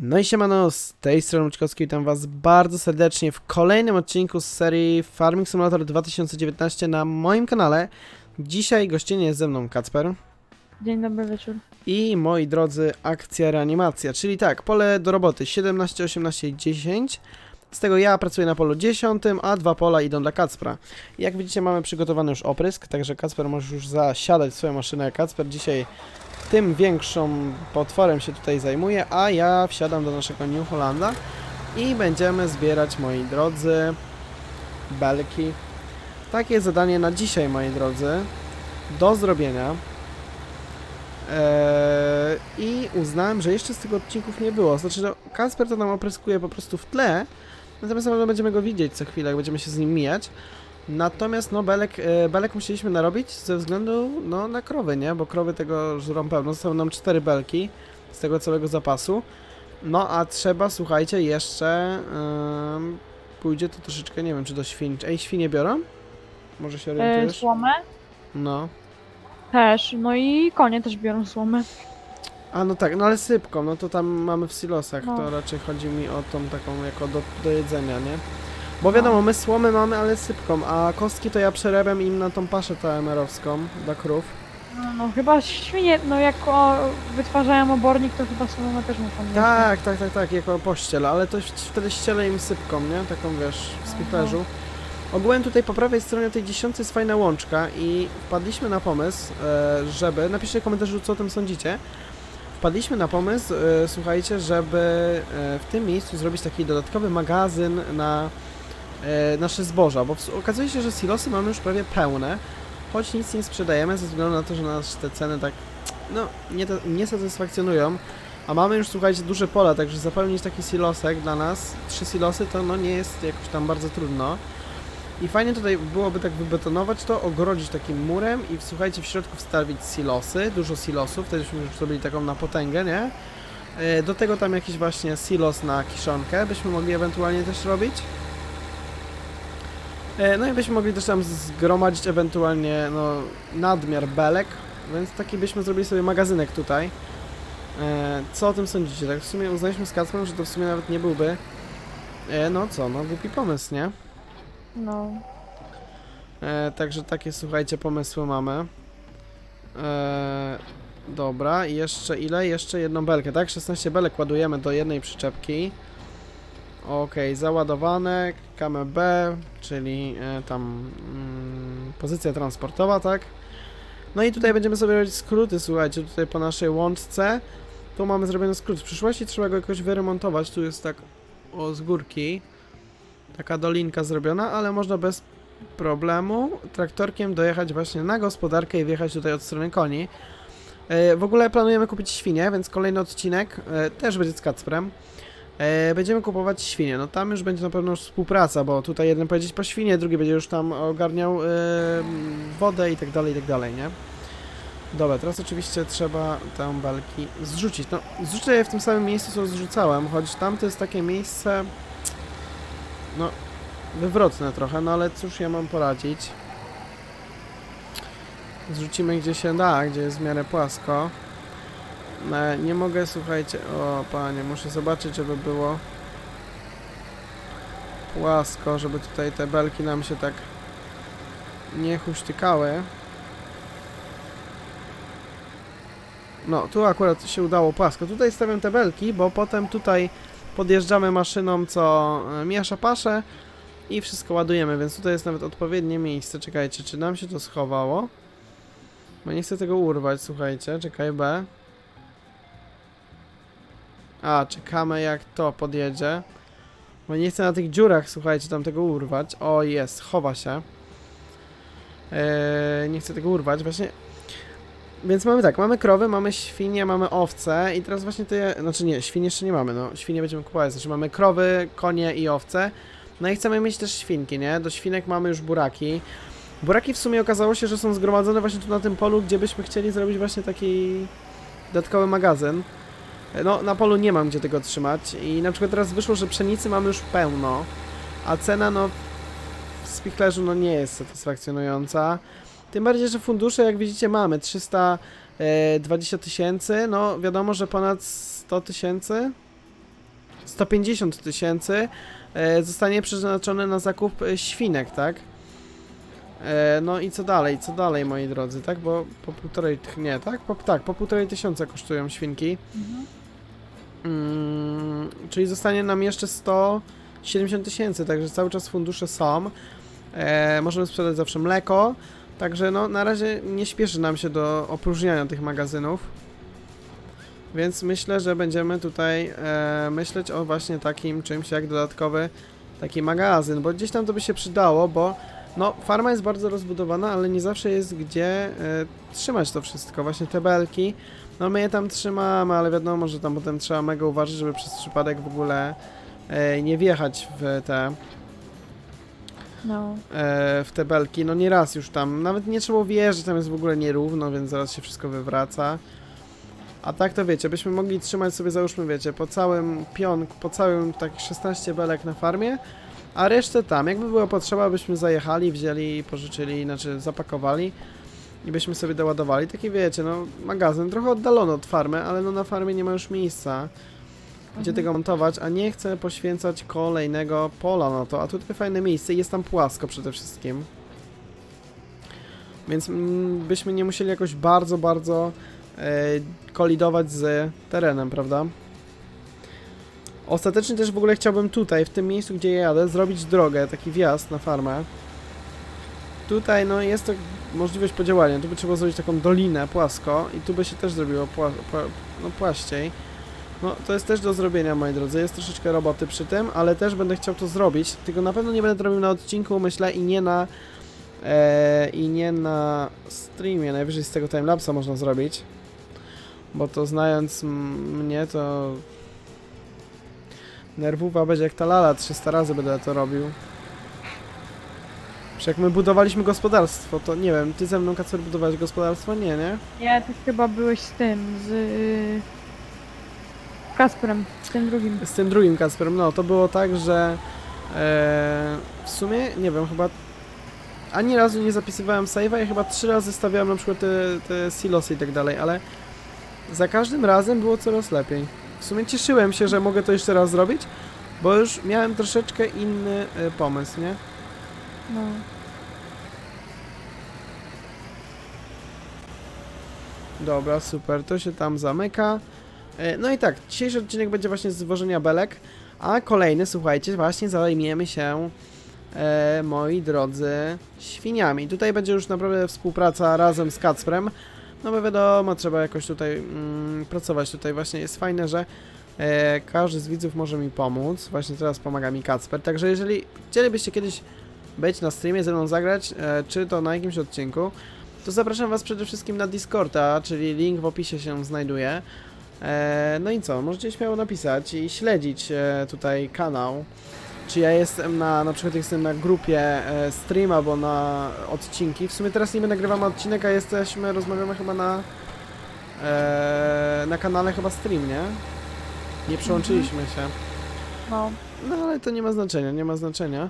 No i siemano, z tej strony Łuczkowski, witam was bardzo serdecznie w kolejnym odcinku z serii Farming Simulator 2019 na moim kanale. Dzisiaj gościnnie jest ze mną Kacper Dzień dobry wieczór. i moi drodzy akcja reanimacja, czyli tak, pole do roboty 17, 18 i 10. Z tego ja pracuję na polu 10, a dwa pola idą dla Kacpra. Jak widzicie mamy przygotowany już oprysk, także Kacper możesz już zasiadać w swoją maszynę. Kacper dzisiaj tym większą potworem się tutaj zajmuje, a ja wsiadam do naszego New Hollanda i będziemy zbierać, moi drodzy, belki. Takie zadanie na dzisiaj, moi drodzy, do zrobienia. Eee, I uznałem, że jeszcze z tych odcinków nie było. Znaczy, no, Kasper to nam opryskuje po prostu w tle, natomiast na będziemy go widzieć co chwilę, jak będziemy się z nim mijać. Natomiast no belek, e, belek musieliśmy narobić ze względu no, na krowy, nie? Bo krowy tego żrą pełno. Zostały nam cztery belki z tego całego zapasu. No a trzeba, słuchajcie, jeszcze ym, pójdzie to troszeczkę, nie wiem, czy do świń. Ej, świnie biorą? Może się E, orientujesz? słomę No. też, no i konie też biorą słomę. A no tak, no ale sypką, no to tam mamy w silosach, No. to raczej chodzi mi o tą taką jako do, do jedzenia, nie? Bo wiadomo, my słomy mamy, ale sypką, a kostki to ja przerabiam im na tą paszę TMR-owską dla krów. No, no chyba świnie, no jak o, wytwarzają obornik, to chyba słomę też muszą mieć. Tak, tak, tak, tak, jako pościel, ale to wtedy ścielę im sypką, nie? Taką wiesz, w spichlerzu. Ogółem tutaj po prawej stronie tej dziesiątej jest fajna łączka i wpadliśmy na pomysł, e, żeby, napiszcie w komentarzu co o tym sądzicie, wpadliśmy na pomysł, e, słuchajcie, żeby e, w tym miejscu zrobić taki dodatkowy magazyn na nasze zboża, bo okazuje się, że silosy mamy już prawie pełne, choć nic nie sprzedajemy ze względu na to, że nas te ceny tak, no, nie, nie satysfakcjonują. A mamy już, słuchajcie, duże pola, także zapełnić taki silosek dla nas, trzy silosy, to no nie jest jakoś tam bardzo trudno. I fajnie tutaj byłoby tak wybetonować to, ogrodzić takim murem i słuchajcie, w środku wstawić silosy, dużo silosów, wtedy byśmy już zrobili taką na potęgę, nie? E, Do tego tam jakiś właśnie silos na kiszonkę byśmy mogli ewentualnie też robić. E, No i byśmy mogli też tam zgromadzić ewentualnie no, nadmiar belek, więc taki byśmy zrobili sobie magazynek tutaj. E, Co o tym sądzicie? Tak w sumie uznaliśmy z Kacprem, że to w sumie nawet nie byłby e, no co, no głupi pomysł, nie? No. E, także takie, słuchajcie, pomysły mamy. E, dobra, i jeszcze ile? Jeszcze jedną belkę, tak? 16 belek ładujemy do jednej przyczepki. Okej, załadowane, KMB, czyli e, tam mm, pozycja transportowa, tak? No i tutaj będziemy sobie robić skróty, słuchajcie, tutaj po naszej łączce. Tu mamy zrobiony skrót. W przyszłości trzeba go jakoś wyremontować. Tu jest tak o z górki. Taka dolinka zrobiona, ale można bez problemu traktorkiem dojechać właśnie na gospodarkę i wjechać tutaj od strony koni. E, w ogóle planujemy kupić świnie, więc kolejny odcinek e, też będzie z Kacprem. E, będziemy kupować świnie. No tam już będzie na pewno współpraca, bo tutaj jeden pojedzie po świnie, drugi będzie już tam ogarniał e, wodę i tak dalej, i tak dalej, nie? Dobra, teraz oczywiście trzeba te belki zrzucić. No, zrzucę je w tym samym miejscu, co zrzucałem, choć tam to jest takie miejsce... No, wywrotne trochę, no ale cóż ja mam poradzić. Zrzucimy gdzie się da, gdzie jest w miarę płasko. No, nie mogę, słuchajcie, o panie, muszę zobaczyć, żeby było płasko, żeby tutaj te belki nam się tak nie huśtykały. No, tu akurat się udało płasko. Tutaj stawiam te belki, bo potem tutaj podjeżdżamy maszyną, co e, miesza paszę i wszystko ładujemy, więc tutaj jest nawet odpowiednie miejsce. Czekajcie, czy nam się to schowało? Bo nie chcę tego urwać, słuchajcie. Czekaj, B. A, czekamy jak to podjedzie. Bo nie chcę na tych dziurach, słuchajcie, tam tego urwać. O, jest, chowa się. Eee, nie chcę tego urwać, właśnie. Więc mamy tak, mamy krowy, mamy świnie, mamy owce i teraz właśnie te, znaczy nie, świnie jeszcze nie mamy, no świnie będziemy kupować, znaczy mamy krowy, konie i owce. No i chcemy mieć też świnki, nie? Do świnek mamy już buraki. Buraki w sumie okazało się, że są zgromadzone właśnie tu na tym polu, gdzie byśmy chcieli zrobić właśnie taki dodatkowy magazyn. No, na polu nie mam gdzie tego trzymać i na przykład teraz wyszło, że pszenicy mamy już pełno, a cena no w spichlerzu no nie jest satysfakcjonująca. Tym bardziej, że fundusze jak widzicie mamy 320 tysięcy, no wiadomo, że ponad 100 tysięcy 150 tysięcy e, zostanie przeznaczone na zakup e, świnek, tak? E, no i co dalej, co dalej, moi drodzy, tak? Bo po półtorej, nie, tak? Po, tak, po półtorej tysiąca kosztują świnki. Mhm. Mm, czyli zostanie nam jeszcze 170 tysięcy, także cały czas fundusze są. E, możemy sprzedać zawsze mleko, także no na razie nie śpieszy nam się do opróżniania tych magazynów. Więc myślę, że będziemy tutaj e, myśleć o właśnie takim czymś jak dodatkowy taki magazyn, bo gdzieś tam to by się przydało, bo no farma jest bardzo rozbudowana, ale nie zawsze jest gdzie e, trzymać to wszystko. Właśnie te belki, no my je tam trzymamy, ale wiadomo, że tam potem trzeba mega uważać, żeby przez przypadek w ogóle e, nie wjechać w te, No. e, w te belki. No nie raz już tam, nawet nie trzeba wjeżdżać, tam jest w ogóle nierówno, więc zaraz się wszystko wywraca. A tak to wiecie, byśmy mogli trzymać sobie, załóżmy, wiecie, po całym pionku, po całym tak 16 belek na farmie, a resztę tam. Jakby była potrzeba, byśmy zajechali, wzięli, pożyczyli, znaczy zapakowali i byśmy sobie doładowali. Taki wiecie, no magazyn trochę oddalony od farmy, ale no na farmie nie ma już miejsca gdzie Mhm. tego montować, a nie chcę poświęcać kolejnego pola na to, a tutaj fajne miejsce jest tam płasko przede wszystkim. Więc mm, byśmy nie musieli jakoś bardzo, bardzo e, kolidować z terenem, prawda? Ostatecznie też w ogóle chciałbym tutaj, w tym miejscu, gdzie jadę, zrobić drogę, taki wjazd na farmę. Tutaj, no, jest to możliwość podziałania. Tu by trzeba zrobić taką dolinę płasko i tu by się też zrobiło pła, pła, no, płaściej. No, to jest też do zrobienia, moi drodzy. Jest troszeczkę roboty przy tym, ale też będę chciał to zrobić. Tylko na pewno nie będę to robił na odcinku, myślę, i nie na. E, I nie na streamie. Najwyżej z tego timelapsa można zrobić. Bo to znając mnie, to. Nerwuwa będzie jak ta lala. 300 razy będę to robił. Przecież jak my budowaliśmy gospodarstwo, to nie wiem, ty ze mną Kacper budowałeś gospodarstwo? Nie, nie? Nie, ty chyba byłeś z tym, z y, Kasprem, z tym drugim. Z tym drugim Kasperem, no to było tak, że e, w sumie, nie wiem, chyba ani razu nie zapisywałem save'a i chyba trzy razy stawiałem na przykład te, te silosy i tak dalej, ale za każdym razem było coraz lepiej. W sumie cieszyłem się, że mogę to jeszcze raz zrobić, bo już miałem troszeczkę inny e, pomysł, nie? No. Dobra, super, to się tam zamyka. E, No i tak, dzisiejszy odcinek będzie właśnie z zwożenia belek, a kolejny, słuchajcie, właśnie zajmiemy się, e, moi drodzy, świniami. Tutaj będzie już naprawdę współpraca razem z Kacprem, no bo wiadomo, trzeba jakoś tutaj mm, pracować. Tutaj właśnie jest fajne, że e, każdy z widzów może mi pomóc. Właśnie teraz pomaga mi Kacper, także jeżeli chcielibyście kiedyś być na streamie, ze mną zagrać, e, czy to na jakimś odcinku, to zapraszam Was przede wszystkim na Discorda, czyli link w opisie się znajduje. E, no i co, możecie śmiało napisać i śledzić e, tutaj kanał. Czy ja jestem na, na przykład jestem na grupie e, stream albo na odcinki. W sumie teraz niby nagrywamy odcinek, a jesteśmy, rozmawiamy chyba na na kanale chyba stream, nie? Nie przyłączyliśmy się. No. No ale to nie ma znaczenia, nie ma znaczenia.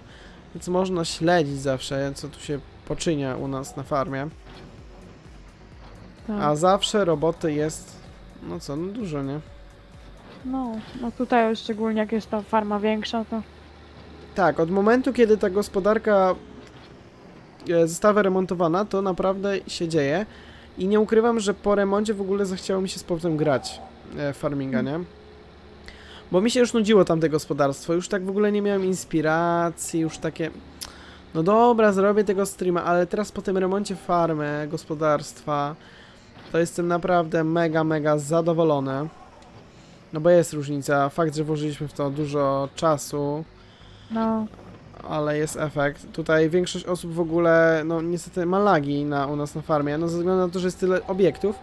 Więc można śledzić zawsze, co tu się poczynia u nas na farmie. Tak. A zawsze roboty jest, no co, no dużo, nie? No, no tutaj szczególnie jak jest ta farma większa, to Tak, od momentu, kiedy ta gospodarka e, została wyremontowana, to naprawdę się dzieje. I nie ukrywam, że po remoncie w ogóle zachciało mi się z powrotem grać e, w farminga, nie? Bo mi się już nudziło tamte gospodarstwo, już tak w ogóle nie miałem inspiracji, już takie... No dobra, zrobię tego streama, ale teraz po tym remoncie farmy, gospodarstwa, to jestem naprawdę mega, mega zadowolony. No bo jest różnica, fakt, że włożyliśmy w to dużo czasu, no, ale jest efekt. Tutaj większość osób w ogóle, no niestety ma lagi na, u nas na farmie, no ze względu na to, że jest tyle obiektów.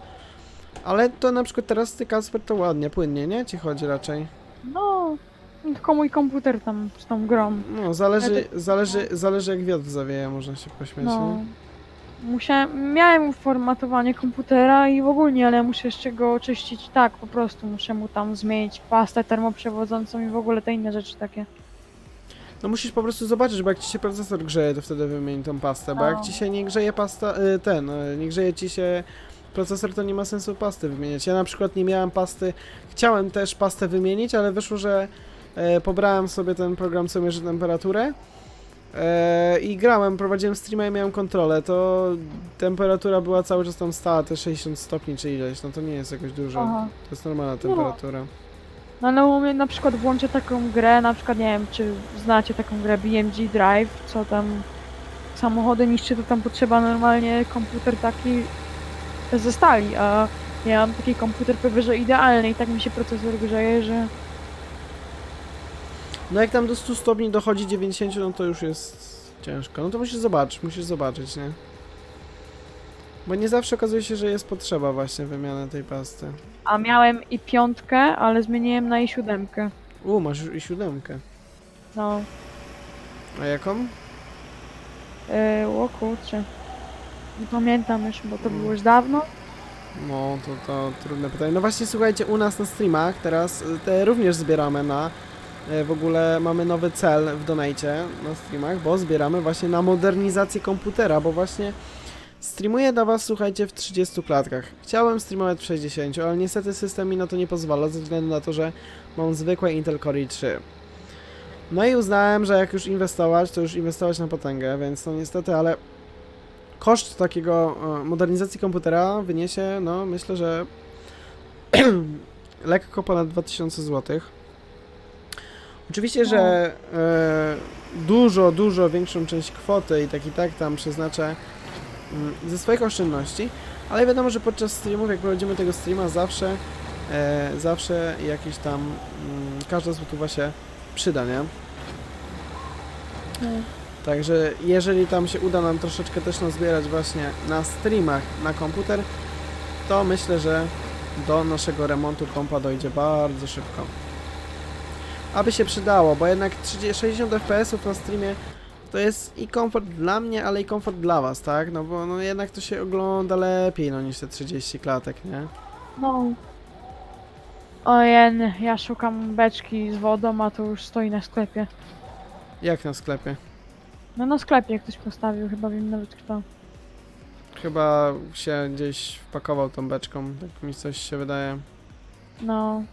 Ale to na przykład teraz ty Kasper to ładnie, płynnie, nie? Ci chodzi raczej. No, tylko mój komputer tam z tą grą. No, zależy, Ja zależy, zależy jak wiatr zawieje, można się pośmiać, No. nie? Musiałem, miałem formatowanie komputera i w ogóle, ale muszę jeszcze go oczyścić tak, po prostu muszę mu tam zmienić pastę termoprzewodzącą i w ogóle te inne rzeczy takie. No musisz po prostu zobaczyć, bo jak ci się procesor grzeje, to wtedy wymień tą pastę, bo jak No. ci się nie grzeje pasta, y, ten, y, nie grzeje ci się procesor, to nie ma sensu pasty wymieniać. Ja na przykład nie miałem pasty, chciałem też pastę wymienić, ale wyszło, że e, pobrałem sobie ten program, co mierzy temperaturę e, i grałem, prowadziłem streama i miałem kontrolę, to temperatura była cały czas tam stała, te 60 stopni czy ileś, no to nie jest jakoś dużo. Aha. To jest normalna temperatura. No ale u mnie na przykład włączę taką grę, na przykład nie wiem, czy znacie taką grę BMG Drive, co tam samochody niszczy, to tam potrzeba normalnie komputer taki ze stali, a ja mam taki komputer że idealny i tak mi się procesor grzeje, że No jak tam do 100 stopni dochodzi 90, no to już jest ciężko. No to musisz zobaczyć, musisz zobaczyć, nie? Bo nie zawsze okazuje się, że jest potrzeba właśnie wymiany tej pasty. a miałem i piątkę, ale zmieniłem na i siódemkę. U, masz już i siódemkę. No, A jaką? yy, o kurczę. Nie pamiętam już, bo to było już dawno. No, to, to trudne pytanie. No właśnie, słuchajcie, u nas na streamach teraz y, te również zbieramy na... y, W ogóle mamy nowy cel w donajcie na streamach, bo zbieramy właśnie na modernizację komputera, bo właśnie streamuję dla was, słuchajcie, w 30 klatkach. Chciałem streamować w 60, ale niestety system mi na to nie pozwala, ze względu na to, że mam zwykłe Intel Core i3. No i uznałem, że jak już inwestować, to już inwestować na potęgę, więc no niestety, ale koszt takiego e, modernizacji komputera wyniesie, no myślę, że lekko ponad 2000 zł. Oczywiście, że e, dużo, dużo większą część kwoty i tak i tak tam przeznaczę mm, ze swoich oszczędności, ale wiadomo, że podczas streamów, jak prowadzimy tego streama, zawsze, e, zawsze jakieś tam, mm, każda złotówa się przyda, nie? No. Także jeżeli tam się uda nam troszeczkę też nazbierać właśnie na streamach na komputer, to myślę, że do naszego remontu kompa dojdzie bardzo szybko. Aby się przydało, bo jednak 30, 60 fps na streamie to jest i komfort dla mnie, ale i komfort dla was, tak? No bo no jednak to się ogląda lepiej no niż te 30 klatek, nie? No. Ojen, ja szukam beczki z wodą, a to już stoi na sklepie. Jak na sklepie? No na sklepie ktoś postawił, chyba wiem nawet kto. Chyba się gdzieś wpakował tą beczką, tak mi coś się wydaje. No.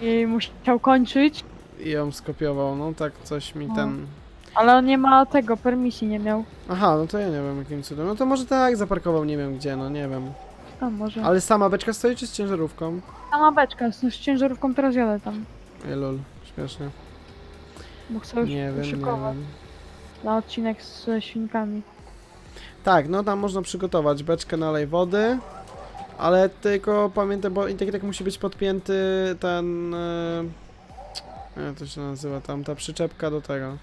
I musiał kończyć, I ją skopiował, no tak coś mi No. ten... ale on nie ma tego, permisji nie miał. Aha, no to ja nie wiem jakim cudem. No to może tak zaparkował, nie wiem gdzie, no nie wiem. A może. Ale sama beczka stoi czy z ciężarówką? Sama beczka, z, z ciężarówką teraz jadę tam. Ej lol, śmiesznie. Bo chcę już Nie wiem, nie szykować wiem. Na odcinek ze świnkami. Tak, no tam można przygotować beczkę nalej wody, ale tylko pamiętaj, bo i tak i tak musi być podpięty ten... e, Jak to się nazywa tam, ta przyczepka do tego.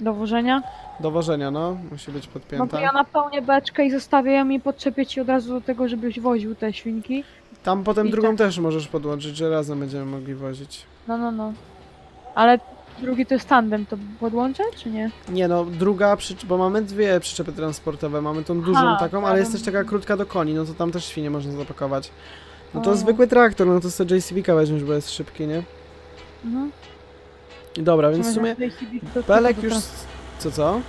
Do wożenia. Do wożenia, no, musi być No podpięta. to ja napełnię beczkę i zostawię ją i podczepię ci od razu do tego, żebyś woził te świnki. Tam potem I drugą tak. też możesz podłączyć, że razem będziemy mogli wozić. No, no, no. Ale drugi to jest tandem, to podłączę, czy nie? Nie no, druga bo mamy dwie przyczepy transportowe, mamy tą dużą Aha, taką, ale jest bym- też taka krótka do koni, no to tam też świnie można zapakować. No to O. zwykły traktor, no to sobie JCB-ka weźmiesz, bo jest szybki, nie? I dobra, więc w sumie Belek już... Co, co?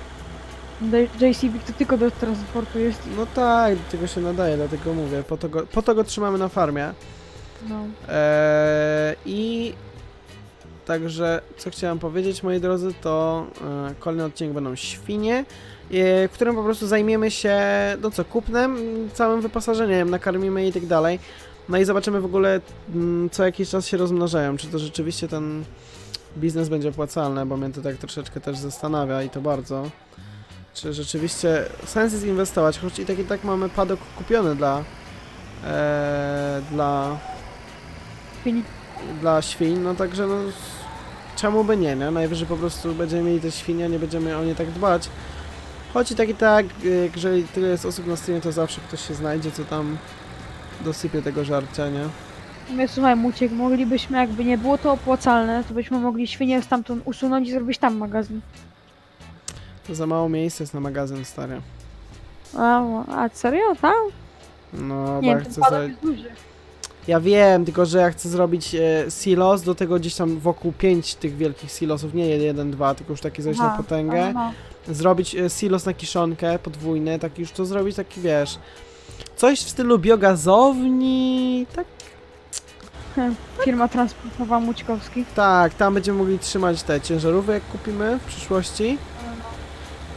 JCB to tylko do transportu jest. No tak, do tego się nadaje, dlatego mówię, po to go, po to go trzymamy na farmie. No. Eee, I także, co chciałem powiedzieć, moi drodzy, to e, kolejny odcinek będą świnie, e, w którym po prostu zajmiemy się, no co, kupnem, całym wyposażeniem, nakarmimy i tak dalej. No i zobaczymy w ogóle, m, co jakiś czas się rozmnażają, czy to rzeczywiście ten biznes będzie opłacalny, bo mnie to tak troszeczkę też zastanawia i to bardzo. Czy rzeczywiście sens jest inwestować, choć i tak i tak mamy padok kupiony dla, e, dla Świni. Dla świń, no także no czemu by nie, nie? Najwyżej po prostu będziemy mieli te świnie, nie będziemy o nie tak dbać. Choć i tak i tak, jeżeli tyle jest osób na stronie, to zawsze ktoś się znajdzie, co tam dosypie tego żarcia, nie? Mówię, słuchaj, Muciek, moglibyśmy, jakby nie było to opłacalne, to byśmy mogli świnie stamtąd usunąć i zrobić tam magazyn. To za mało miejsca jest na magazyn, stary. A, a serio, tak? No, Nie bo ja wiem, ten chcę za... jest duży. Ja wiem, tylko że ja chcę zrobić e, silos, do tego gdzieś tam wokół pięć tych wielkich silosów, nie jeden, dwa, tylko już takie coś na potęgę. zrobić e, silos na kiszonkę podwójny, tak już to zrobić taki wiesz, coś w stylu biogazowni, tak Firma transportowa Mućkowski. Tak, tam będziemy mogli trzymać te ciężarówki, jak kupimy w przyszłości.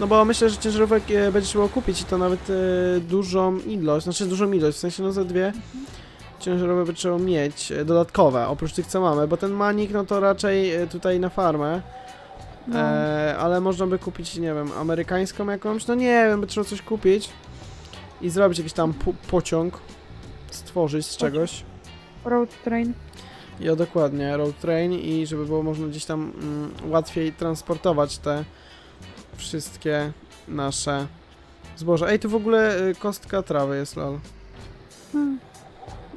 No bo myślę, że ciężarówek e, będzie trzeba kupić i to nawet e, dużą ilość, znaczy dużą ilość, w sensie no za dwie ciężarówki by trzeba mieć e, dodatkowe, oprócz tych co mamy, bo ten manik no to raczej e, tutaj na farmę, No. e, ale można by kupić, nie wiem, amerykańską jakąś, no nie wiem, by trzeba coś kupić i zrobić jakiś tam po pociąg, stworzyć z czegoś. Road train. Ja dokładnie, road train i żeby było można gdzieś tam mm, łatwiej transportować te wszystkie nasze zboża. Ej, tu w ogóle y, kostka trawy jest, lol. Hmm.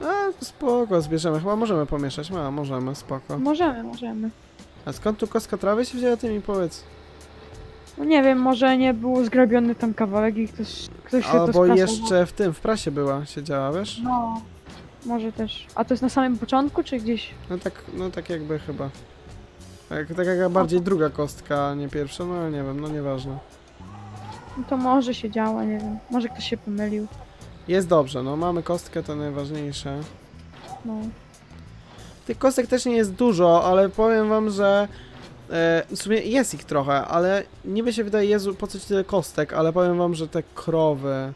A, spoko, zbierzemy. Chyba możemy pomieszać. Ma, możemy, spoko. Możemy, możemy. A skąd tu kostka trawy się wzięła, ty mi powiedz. No nie wiem, może nie był zgrabiony tam kawałek i ktoś, ktoś się to Albo jeszcze w tym, w prasie była, siedziała, wiesz? No, może też. A to jest na samym początku, czy gdzieś? No tak, no tak jakby chyba. Tak, tak jak bardziej druga kostka, a nie pierwsza, no ale nie wiem, no nieważne. No to może się działa, nie wiem. Może ktoś się pomylił. Jest dobrze, no mamy kostkę, to najważniejsze. No. Tych kostek też nie jest dużo, ale powiem wam, że e, w sumie jest ich trochę, ale niby się wydaje, Jezu, po co ci tyle kostek, ale powiem wam, że te krowy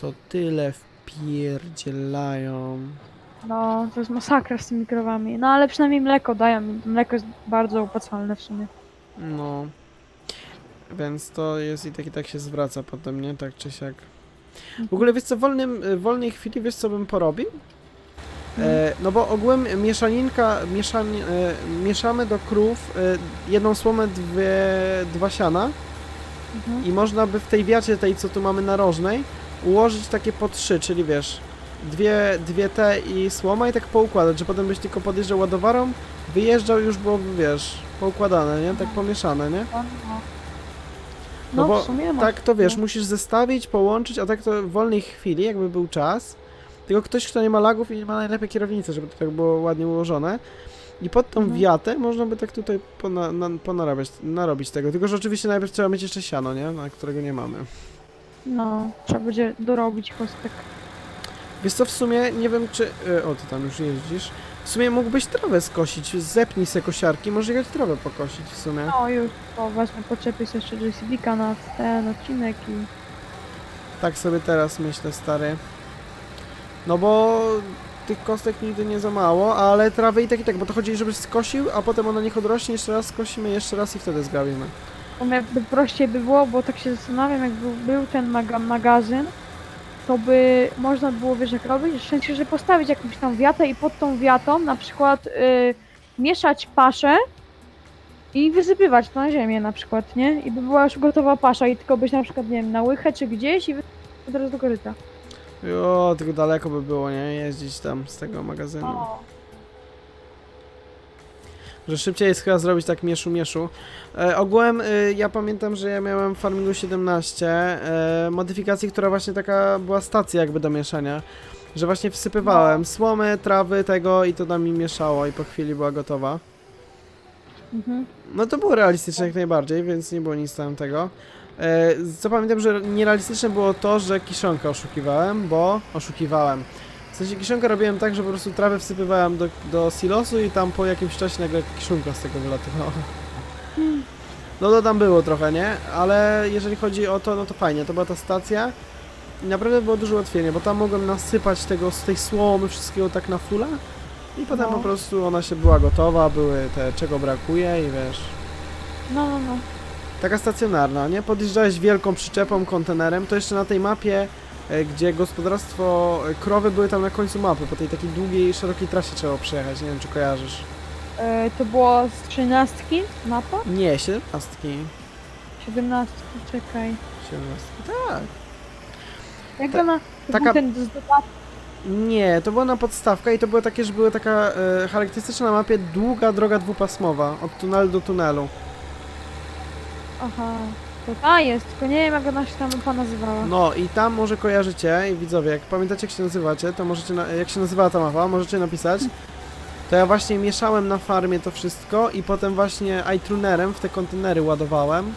to tyle wpierdzielają. No, to jest masakra z tymi krowami. No ale przynajmniej mleko dają. Mleko jest bardzo opłacalne w sumie. No. Więc to jest i tak i tak się zwraca potem, nie? Tak czy siak. W ogóle wiesz co, w wolnym, w wolnej chwili wiesz co bym porobił? E, no bo ogółem mieszaninka, mieszan, e, mieszamy do krów e, jedną słomę, dwie, dwa siana Mhm. i można by w tej wiacie tej, co tu mamy narożnej, ułożyć takie po trzy, czyli wiesz, dwie, dwie te i słoma i tak poukładać, że potem byś tylko podjeżdżał ładowarą, wyjeżdżał już byłoby, wiesz, poukładane, nie? Tak pomieszane, nie? No, No no bo w sumie ma. Tak to wiesz, musisz zestawić, połączyć, a tak to w wolnej chwili, jakby był czas. Tylko ktoś, kto nie ma lagów i nie ma najlepiej kierownicy, żeby to tak było ładnie ułożone. I pod tą Mhm. wiatę można by tak tutaj pona, na, ponarabiać, narobić tego. Tylko, że oczywiście najpierw trzeba mieć jeszcze siano, nie? Na którego nie mamy. No, trzeba będzie dorobić kostek. Wiesz co, w sumie nie wiem czy... e, O, ty tam już jeździsz. W sumie mógłbyś trawę skosić, zepnij se kosiarki, może jechać trawę pokosić w sumie. No już, to podczepię sobie jeszcze JCB-ka na ten odcinek i... Tak sobie teraz myślę, stary. No bo tych kostek nigdy nie za mało, ale trawy i tak i tak, bo to chodzi, żebyś skosił, a potem ona niech odrośnie, jeszcze raz skosimy, jeszcze raz i wtedy zgabimy. To jakby prościej by było, bo tak się zastanawiam, jakby był ten maga magazyn, to by można było, wiesz jak robić? W sensie, że postawić jakąś tam wiatę i pod tą wiatą na przykład y, mieszać paszę i wysypywać to na ziemię na przykład, nie? I by była już gotowa pasza i tylko byś na przykład, nie wiem, na łychę czy gdzieś i od razu do koryta. Jo, tylko daleko by było, nie? Jeździć tam z tego magazynu. O, Że szybciej jest chyba zrobić tak mieszu mieszu. E, ogółem e, ja pamiętam, że ja miałem w Farmingu 17 e, modyfikację, która właśnie taka była stacja jakby do mieszania. Że właśnie wsypywałem słomy, trawy, tego i to tam mi mieszało i po chwili była gotowa. mhm. No to było realistyczne jak najbardziej, więc nie było nic tam tego. E, co pamiętam, że nierealistyczne było to, że kiszonkę oszukiwałem, bo oszukiwałem. Sensie robiłem tak, że po prostu trawę wsypywałem do, do silosu i tam po jakimś czasie nagle kiszonka z tego wylatywała. No to tam było trochę, nie? Ale jeżeli chodzi o to, no to fajnie, to była ta stacja. I naprawdę było dużo łatwiej, bo tam mogłem nasypać tego z tej słomy wszystkiego tak na fulla. I potem No. po prostu ona się była gotowa, były te czego brakuje i wiesz. No, no, no. Taka stacjonarna, nie? Podjeżdżałeś wielką przyczepą, kontenerem, to jeszcze na tej mapie, gdzie gospodarstwo e, krowy były tam na końcu mapy, po tej takiej długiej, szerokiej trasie trzeba przejechać, nie wiem czy kojarzysz. E, to było z trzynastki mapa? Nie, siedemnastki. Siedemnastki, czekaj. Siedemnastki, tak. Jak Ta- ona... To taka- ten z. Nie, to była na podstawka i to było takie, że była taka e, charakterystyczna na mapie długa droga dwupasmowa, od tunelu do tunelu. Aha. To ta jest, tylko nie wiem jak ona się tam mapa nazywała. No i tam może kojarzycie i widzowie, jak pamiętacie jak się nazywacie, to możecie, na, jak się nazywała ta mapa, możecie napisać. To ja właśnie mieszałem na farmie to wszystko i potem właśnie iTrunerem w te kontenery ładowałem.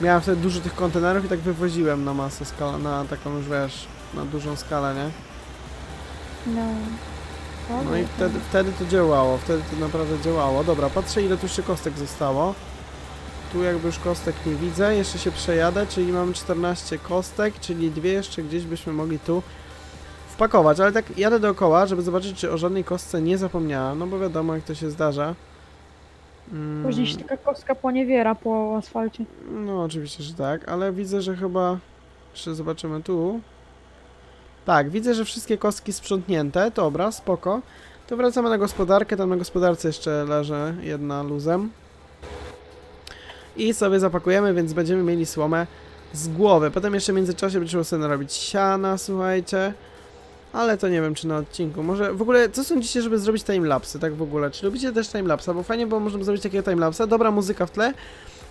Miałem wtedy dużo tych kontenerów i tak wywoziłem na masę skala, na taką już wiesz, na dużą skalę, nie? No. No i wtedy, wtedy to działało, wtedy to naprawdę działało. Dobra, patrzę ile tu jeszcze kostek zostało. Tu jakby już kostek nie widzę, jeszcze się przejadę, czyli mamy 14 kostek, czyli dwie jeszcze gdzieś byśmy mogli tu wpakować, ale tak jadę dookoła, żeby zobaczyć, czy o żadnej kostce nie zapomniałem, no bo wiadomo jak to się zdarza. Mm, Później się taka kostka poniewiera po asfalcie. no oczywiście, że tak, ale widzę, że chyba... Jeszcze zobaczymy tu. Tak, widzę, że wszystkie kostki sprzątnięte, dobra, spoko. To wracamy na gospodarkę, tam na gospodarce jeszcze leży jedna luzem. I sobie zapakujemy, więc będziemy mieli słomę z głowy. Potem jeszcze w międzyczasie będzie trzeba sobie narobić siana, słuchajcie. Ale to nie wiem, czy na odcinku. Może w ogóle, co sądzicie, żeby zrobić timelapsy, tak w ogóle? Czy lubicie też timelapsa? Bo fajnie było, można zrobić takiego timelapsa. Dobra muzyka w tle,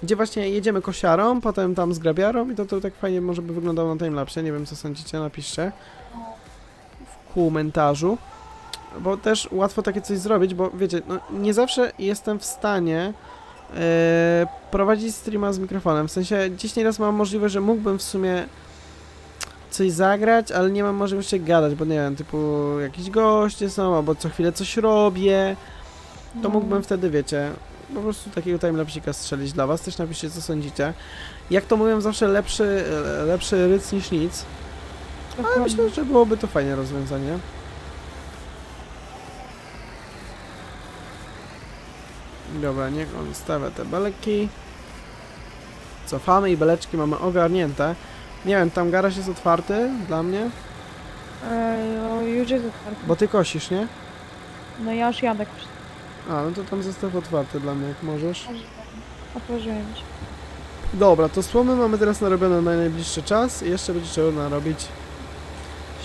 gdzie właśnie jedziemy kosiarą, potem tam zgrabiarą i to, to tak fajnie może by wyglądało na timelapsie. Nie wiem, co sądzicie, napiszcie w komentarzu. Bo też łatwo takie coś zrobić, bo wiecie, no, nie zawsze jestem w stanie prowadzić streama z mikrofonem. W sensie, gdzieś nieraz mam możliwość, że mógłbym w sumie coś zagrać, ale nie mam możliwości gadać, bo nie wiem, typu jakiś goście są, albo co chwilę coś robię, to No. mógłbym wtedy, wiecie, po prostu takiego timelapsika strzelić dla was. Też napiszcie, co sądzicie. Jak to mówią, zawsze lepszy, e, lepszy ryc niż nic. Ale Dokładnie. myślę, że byłoby to fajne rozwiązanie. Dobra, niech on stawia te beleki. Cofamy i beleczki mamy ogarnięte. Nie wiem, tam garaż jest otwarty dla mnie, E, no, już jest otwarty. bo ty kosisz, nie? No ja już jadę. A, no to tam zostaw otwarty dla mnie, jak możesz. Otworzyłem ci. Dobra, to słomy mamy teraz narobione na najbliższy czas i jeszcze będzie trzeba narobić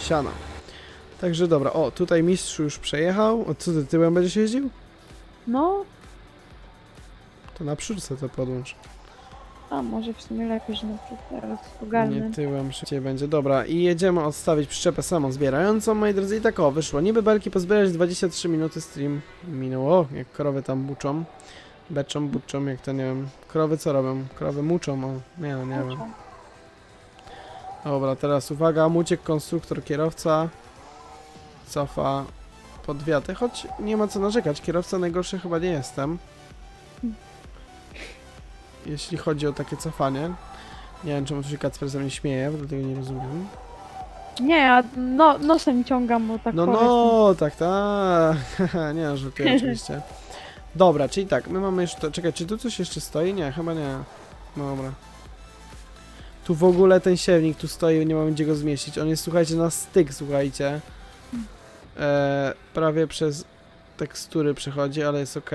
siana. Także dobra, o, tutaj mistrz już przejechał. O, co ty tyłem będziesz jeździł? No, To naprzód sobie to podłącz. a może w sumie lepiej, że na przykład teraz. Nie tyłem, szybciej będzie. Dobra, i jedziemy odstawić przyczepę samą zbierającą, moi drodzy. I tak o, wyszło. Niby belki pozbierać 23 minuty stream minęło, jak krowy tam buczą. Beczą, buczą, jak to nie wiem. Krowy co robią? Krowy muczą, o. Nie no, nie wiem. Dobra, teraz uwaga, muciek konstruktor, kierowca. Cofa pod wiatę, choć nie ma co narzekać. Kierowca najgorszy chyba nie jestem. Jeśli chodzi o takie cofanie. Nie wiem, czemu tu się Kacper ze mnie śmieje, bo dlatego nie rozumiem. Nie, ja no, nosem ciągam, bo tak No, chory no, tak, tak. nie, no, żartuję oczywiście. Dobra, czyli tak, my mamy jeszcze... Czekaj, czy tu coś jeszcze stoi? Nie, chyba nie. No Dobra. Tu w ogóle ten siewnik tu stoi, nie mamy gdzie go zmieścić. On jest, słuchajcie, na styk, słuchajcie. E, prawie przez tekstury przechodzi, ale jest ok.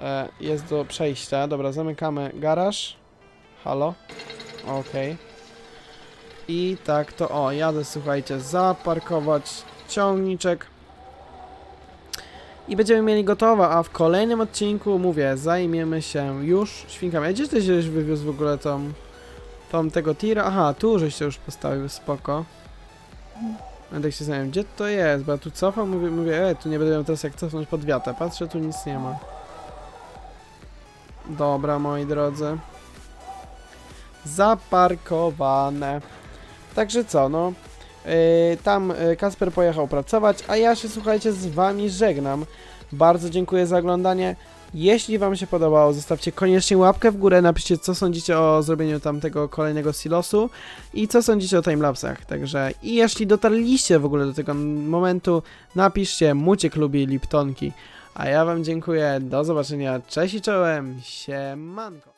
E, jest do przejścia. Dobra, zamykamy garaż. Halo? Okej. I tak to, o, jadę, słuchajcie, zaparkować ciągniczek. I będziemy mieli gotowe, a w kolejnym odcinku, mówię, zajmiemy się już świnkami. A gdzie ty żeś wywiózł w ogóle tą, tą tego tira? Aha, tu żeś się już postawił, spoko. A tak się zastanawiam, gdzie to jest, bo ja tu cofam, mówię, mówię, e, tu nie będę miał teraz jak cofnąć pod wiatę. Patrzę, tu nic nie ma. Dobra, moi drodzy. Zaparkowane. Także co, no. Yy, tam yy, Kasper pojechał pracować, a ja się słuchajcie z wami żegnam. Bardzo dziękuję za oglądanie. Jeśli wam się podobało, zostawcie koniecznie łapkę w górę, napiszcie co sądzicie o zrobieniu tamtego kolejnego silosu i co sądzicie o timelapsach. Także i jeśli dotarliście w ogóle do tego momentu, napiszcie Muciek lubi Liptonki. A ja wam dziękuję, do zobaczenia, cześć i czołem, siemanko.